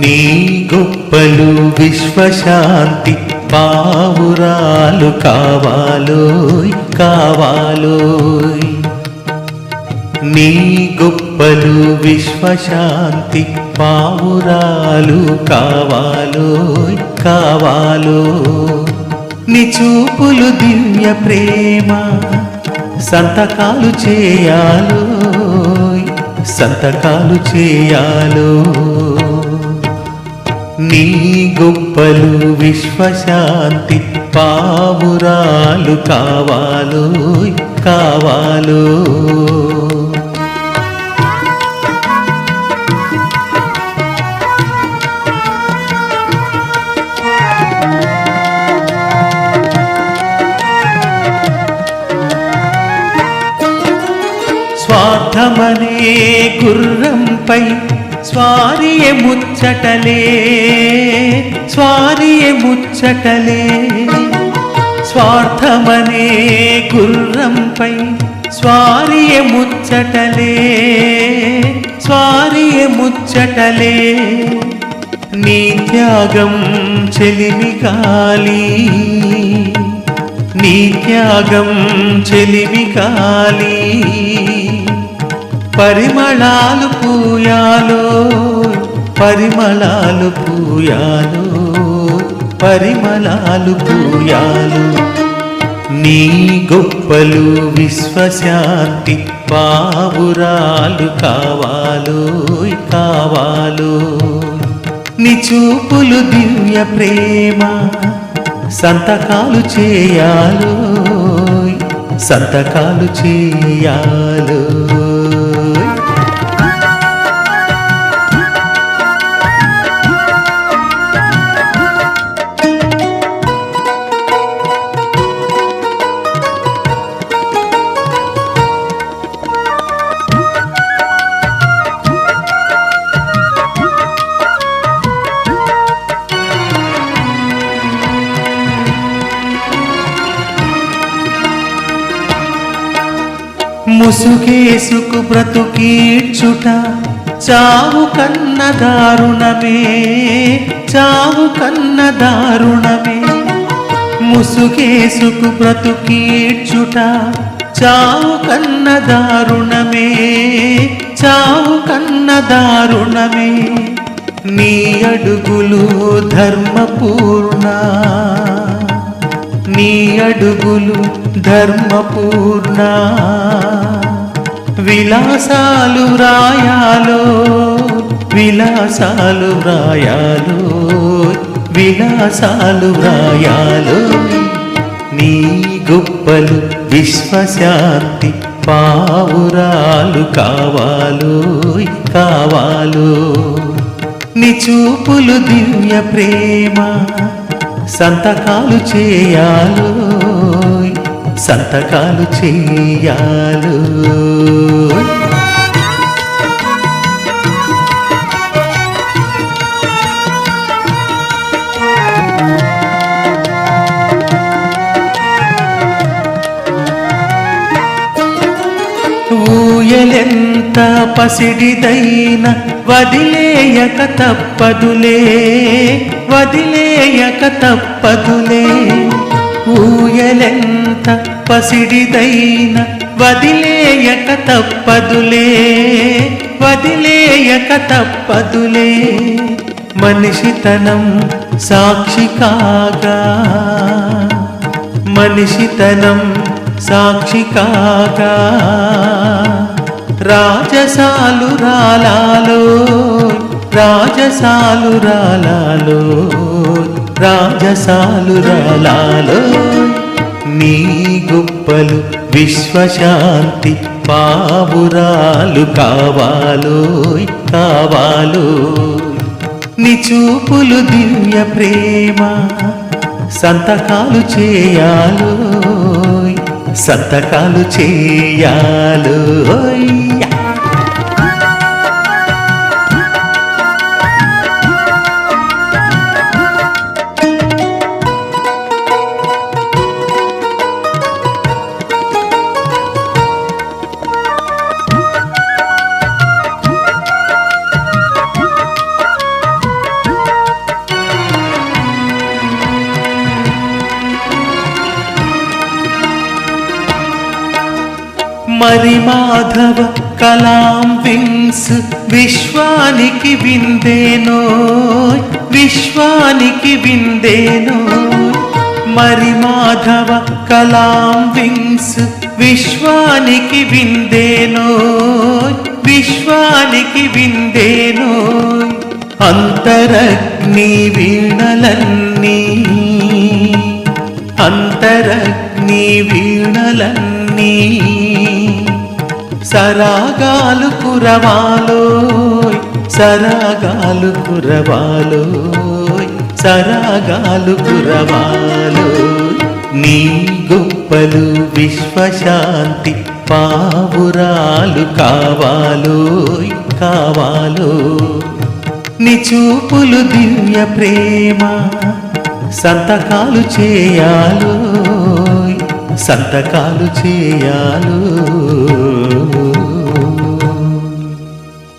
నీ గొప్పలు విశ్వశాంతి పావురాలు కావాలోయ్ కావాలోయ్. నీ గొప్పలు విశ్వశాంతి పావురాలు కావాలోయ్ కావాలో నీ చూపులు దివ్య ప్రేమ సంతకాలు చేయాలోయ్ సంతకాలు చేయాలో నీ గొప్పలు విశ్వశాంతి పావురాలు కావాలో కావాలో. స్వార్థమనే గుర్రంపై స్వారియ ముచ్చటలే స్వారియ ముచ్చటలే. స్వార్థమనే గుర్రంపై స్వారియ ముచ్చటలే స్వారియ ముచ్చటలే. నీ త్యాగం చెలిమి కాలి నీ త్యాగం చెలిమి కాలి పరిమళాలు పూయాలో పరిమళాలు పూయాలో పరిమళాలు పూయాలు. నీ గొప్పలు విశ్వశాంతి పావురాలు కావాలో కావాలో. నీ చూపులు దివ్య ప్రేమ సంతకాలు చేయాలో సంతకాలు చేయాలో. ముసుగేసుకు బ్రతుకీడ్చుట చావు కన్న దారుణమే చావు కన్న దారుణమే. ముసుగేసుకు బ్రతుకీడ్చుట చావు కన్న దారుణమే చావు కన్న దారుణమే. నీ అడుగులు ధర్మపూర్ణ నీ అడుగులు ధర్మపూర్ణ. విలాసాలు రాయాలో విలాసాలు రాయాలో విలాసాలు రాయాలో నీ గుప్పలు విశ్వశాంతి పావురాలు కావాలో కావాలో. నీ చూపులు దివ్య ప్రేమ సంతకాలు చేయాలో సంతకాలు చేయాలో. ఊయలెంత పసిడిదైన వదిలేయక తప్పదులే వదిలేయక తప్పదులే. ఊయలెంత పసిడిదైన వదిలేయక తప్పదులే వదిలేయక తప్పదులే. మనిషితనం సాక్షి కాగా మనిషితనం సాక్షి కాగా. రాజసాలు రాలాలో రాజసాలు రాలాలో రాజసాలు రాలాలో. నీ గుప్పలు విశ్వశాంతి పావురాలు కావాలో కావాలో నీ చూపులు దివ్య ప్రేమ సంతకాలు చేయాలో సంతకాలు చేయాలో మరి మాధవ కలాం వింగ్స్ విశ్వానికి విందేనో విశ్వానికి విందేనో. మరి మాధవ కలాం వింగ్స్ విశ్వానికి విందేనో విశ్వానికి విందేనో. అంతరగ్ని వీణలన్నీ అంతరగ్ని వీణలన్నీ సరాగాలు కురవాలోయ్ సరాగాలు కురవాలోయ్ సరాగాలు కురవాలో నీ గొప్పలు విశ్వశాంతి పావురాలు కావాలోయ్ కావాలో నీ చూపులు దివ్య ప్రేమ సంతకాలు చేయాలో సంతకాలు చేయాలో.